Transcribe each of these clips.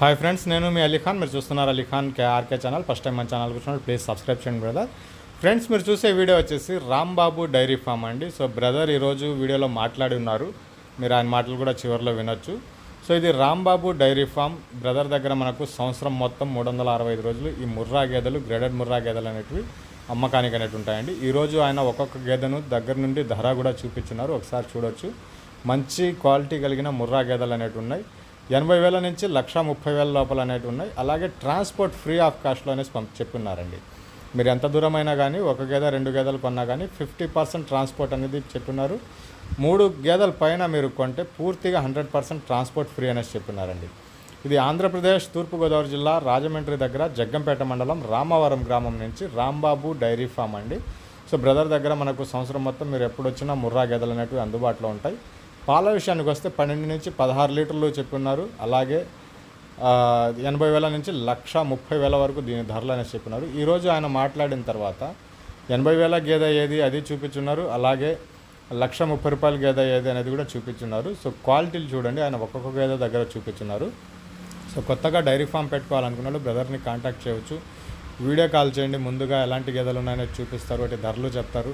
Hi friends నేను మీ అలీఖాన్ మీరు చూస్తున్నారు Ali Khan KRK channel. First time మన ఛానల్ కూర్చున్నారు ప్లీజ్ సబ్స్క్రైబ్ చేయండి బ్రదర్ ఫ్రెండ్స్ మీరు చూసే వీడియో వచ్చేసి రాంబాబు డైరీ ఫామ్ అండి. సో బ్రదర్ ఈరోజు వీడియోలో మాట్లాడి ఉన్నారు. మీరు ఆయన మాటలు కూడా చివరిలో వినొచ్చు. సో ఇది రాంబాబు డైరీ ఫామ్. బ్రదర్ దగ్గర మనకు సంవత్సరం మొత్తం మూడు వందల అరవై ఐదు రోజులు ఈ ముర్రా గేదెలు గ్రేడెడ్ ముర్రా గేదెలు అనేటివి అమ్మకానికి అనేవి ఉంటాయండి. ఈరోజు ఆయన ఒక్కొక్క గేదెను దగ్గర నుండి ధర కూడా చూపించున్నారు. ఒకసారి చూడొచ్చు. మంచి క్వాలిటీ కలిగిన ముర్రా గేదెలు అనేవి ఉన్నాయి. ఎనభై వేల నుంచి లక్ష ముప్పై వేల లోపల అనేవి ఉన్నాయి. అలాగే ట్రాన్స్పోర్ట్ ఫ్రీ ఆఫ్ కాస్ట్లో అనేసి పంపి చెప్పున్నారండి. మీరు ఎంత దూరమైనా కానీ ఒక గేదె రెండు గేదెలు కొన్నా కానీ ఫిఫ్టీ పర్సెంట్ ట్రాన్స్పోర్ట్ అనేది చెప్పున్నారు. మూడు గేదెల పైన మీరు కొంటే పూర్తిగా హండ్రెడ్ పర్సెంట్ ట్రాన్స్పోర్ట్ ఫ్రీ అనేసి చెప్పున్నారండి. ఇది ఆంధ్రప్రదేశ్ తూర్పుగోదావరి జిల్లా రాజమండ్రి దగ్గర జగ్గంపేట మండలం రామవరం గ్రామం నుంచి రాంబాబు డైరీ ఫామ్ అండి. సో బ్రదర్ దగ్గర మనకు సంవత్సరం మొత్తం మీరు ఎప్పుడు వచ్చినా ముర్రా గేదెలు అనేటివి అందుబాటులో ఉంటాయి. పాల విషయానికి వస్తే పన్నెండు నుంచి పదహారు లీటర్లు చెప్పున్నారు అలాగే ఎనభై వేల నుంచి లక్ష ముప్పై వేల వరకు దీని ధరలు అనేసి చెప్పినారు. ఈరోజు ఆయన మాట్లాడిన తర్వాత ఎనభై వేల గేదె ఏది అది చూపించున్నారు. అలాగే లక్ష ముప్పై రూపాయల గేదె ఏది అనేది కూడా చూపించున్నారు. సో క్వాలిటీలు చూడండి. ఆయన ఒక్కొక్క గేదె దగ్గర చూపించున్నారు. సో కొత్తగా డైరీ ఫామ్ పెట్టుకోవాలనుకున్నాడు బ్రదర్ని కాంటాక్ట్ చేయవచ్చు. వీడియో కాల్ చేయండి. ముందుగా ఎలాంటి గేదెలు ఉన్నాయో చూపిస్తారు. వాటి ధరలు చెప్తారు.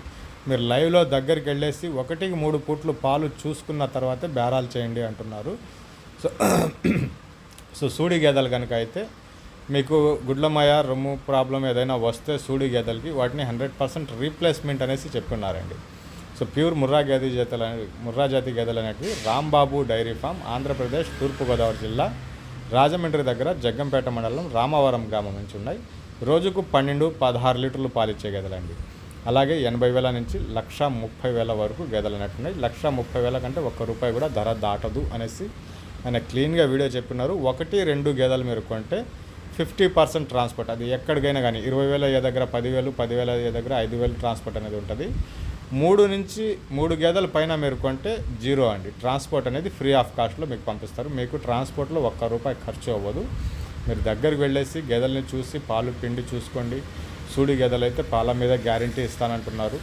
మీరు లైవ్లో దగ్గరికి వెళ్ళేసి ఒకటికి మూడు పూట్లు పాలు చూసుకున్న తర్వాతే బేరాలు చేయండి అంటున్నారు. సో సో సూడి గేదెలు కనుక అయితే మీకు గుడ్లమయ రొమ్ము ప్రాబ్లం ఏదైనా వస్తే సూడి గేదెలకి వాటిని హండ్రెడ్ పర్సెంట్ రీప్లేస్మెంట్ అనేసి చెప్పున్నారండి సో ప్యూర్ ముర్రా గేదె జాతులు అనే ముర్రా జాతి గేదెలు అనేటివి రాంబాబు డైరీ ఫామ్ ఆంధ్రప్రదేశ్ తూర్పుగోదావరి జిల్లా రాజమండ్రి దగ్గర జగ్గంపేట మండలం రామవరం గ్రామం నుంచి ఉన్నాయి. రోజుకు పన్నెండు పదహారు లీటర్లు పాలిచ్చే గేదెలండి. అలాగే ఎనభై వేల నుంచి లక్ష ముప్పై వేల వరకు గేదెలు అనేట్టున్నాయి లక్ష ముప్పై వేల కంటే ఒక్క రూపాయి కూడా ధర దాటదు అనేసి ఆయన క్లీన్గా వీడియో చెప్పినారు. ఒకటి రెండు గేదెలు మీరు కొంటే ఫిఫ్టీ పర్సెంట్ ట్రాన్స్పోర్ట్. అది ఎక్కడికైనా కానీ ఇరవై వేల ఏ దగ్గర పదివేలు పదివేల ఏ దగ్గర ఐదు వేలు ట్రాన్స్పోర్ట్ అనేది ఉంటుంది. మూడు నుంచి మూడు గేదెల పైన మీరు కొంటే జీరో అండి. ట్రాన్స్పోర్ట్ అనేది ఫ్రీ ఆఫ్ కాస్ట్లో మీకు పంపిస్తారు. మీకు ట్రాన్స్పోర్ట్లో ఒక్క రూపాయి ఖర్చు అవ్వదు. మీరు దగ్గరికి వెళ్ళేసి గేదెల్ని చూసి పాలు పిండి చూసుకోండి. సూడి గదలు అయితే పాల మీద గ్యారంటీ ఇస్తానంటున్నారు.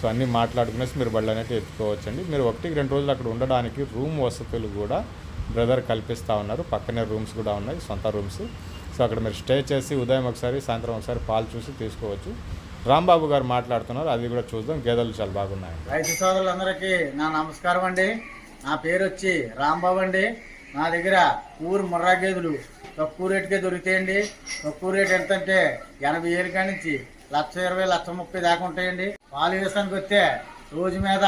సో అన్నీ మాట్లాడుకునేసి మీరు బళ్ళు అనేది ఎత్తుకోవచ్చండి. మీరు ఒకటికి రెండు రోజులు అక్కడ ఉండడానికి రూమ్ వసతులు కూడా బ్రదర్ కల్పిస్తూ ఉన్నారు. పక్కనే రూమ్స్ కూడా ఉన్నాయి సొంత రూమ్స్. సో అక్కడ మీరు స్టే చేసి ఉదయం ఒకసారి సాయంత్రం ఒకసారి పాలు చూసి తీసుకోవచ్చు. రాంబాబు గారు మాట్లాడుతున్నారు అది కూడా చూద్దాం. గేదెలు చాలా బాగున్నాయి రైతు సోదరులందరికీ నా నమస్కారం అండి. నా పేరు వచ్చి రాంబాబు అండి. నా దగ్గర ఊరు ముర్రా గేదెలు తక్కువ రేటుకే దొరుకుతాయండి. తక్కువ రేట్ ఎంత అంటే ఎనభై ఏళ్ళ కాడి నుంచి లక్ష ఇరవై లక్ష ముప్పై దాకా ఉంటాయండి. పాలు వేసానికి వస్తే రోజు మీద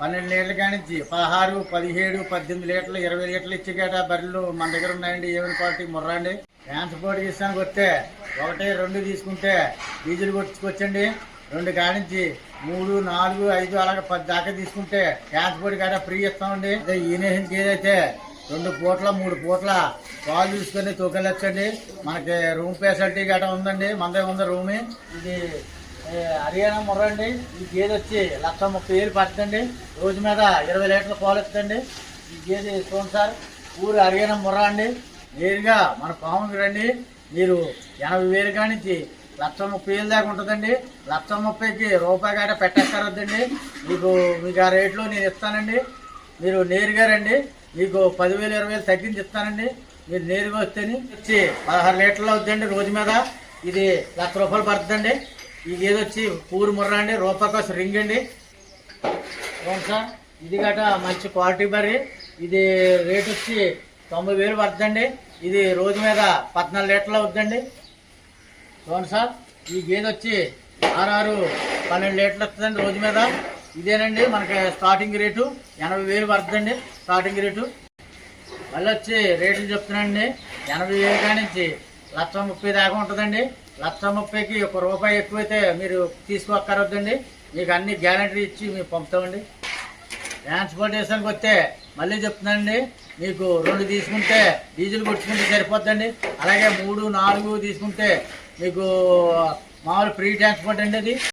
పన్నెండు లీటర్ల కాడి నుంచి పదహారు పదిహేడు పద్దెనిమిది లీటర్లు ఇరవై లీటర్లు ఇచ్చే గేట బర్రెలు మన దగ్గర ఉన్నాయండి. ఏమైనా క్వాలిటీ ముర్రండి ట్రాన్స్పోర్ట్ విషయానికి వస్తే ఒకటి రెండు తీసుకుంటే డీజిల్ కొట్టుకొచ్చండి. రెండు కాడించి మూడు నాలుగు ఐదు అలాగే పది దాకా తీసుకుంటే ట్రాన్స్పోర్ట్ కాడ ఫ్రీ ఇస్తామండి. అదే ఈనేషన్ ఏదైతే రెండు పూట్ల మూడు పూట్ల పాలు తీసుకొని తూకెళ్ళొచ్చండి. మనకి రూమ్ ఫెసిలిటీ గట్రా ఉందండి. మనదే ఉంది రూమ్. ఇది ఏ, హర్యానా ముర్ర అండి. ఈ గేదె వచ్చి లక్ష ముప్పై వేలు పడుతుందండి. రోజు మీద ఇరవై లీటర్ల పాలు ఇస్తుందండి ఈ గేదె చూడండి సార్. ఊరు హర్యానా ముర్ర అండి. నేరుగా మన పాముకి రండి. మీరు ఎనభై వేలు కానించి లక్ష ముప్పై వేలు దాకా ఉంటుందండి. లక్ష ముప్పైకి రూపాయి కాడ పెట్టక్కరొద్దండి మీకు మీకు ఆ రేట్లో నేను ఇస్తానండి. మీరు నేరుగా రండి. మీకు పదివేలు ఇరవై వేలు తగ్గించి ఇస్తానండి మీరు నేరుగా వస్తేని వచ్చి పదహారు లీటర్లు అవుతుందండి రోజు మీద. ఇది లక్ష రూపాయలు పడుతుందండి. ఈ ఏదో వచ్చి పూరు ముర్ర అండి రూపాయకోసం రింగ్ అండి. అవును సార్ ఇది గట మంచి క్వాలిటీ బర్రీ ఇది రేట్ వచ్చి తొంభై వేలు పడుతుందండి. ఇది రోజు మీద పద్నాలుగు లీటర్లు అవుతుందండి. చూడండి సార్ ఈ గేదె వచ్చి ఆరు పన్నెండు లీటర్లు వస్తుందండి రోజు మీద. ఇదేనండి మనకి స్టార్టింగ్ రేటు ఎనభై వేలు పడుతుందండి స్టార్టింగ్ రేటు మళ్ళీ వచ్చి రేట్లు చెప్తున్నానండి. ఎనభై వేలు కానించి లక్ష ముప్పై దాకా ఉంటుందండి. లక్ష ముప్పైకి ఒక రూపాయి ఎక్కువైతే మీరు తీసుకోక్కరొద్దండి మీకు అన్ని గ్యారంటీ ఇచ్చి మేము పంపుతామండి. ట్రాన్స్పోర్టేషన్కి వస్తే మళ్ళీ చెప్తున్నానండి. మీకు రెండు తీసుకుంటే డీజిల్ కొట్టుకుంటే సరిపోద్దండి. అలాగే మూడు నాలుగు తీసుకుంటే మీకు మామూలు ఫ్రీ ట్రాన్స్పోర్ట్ అండి అది.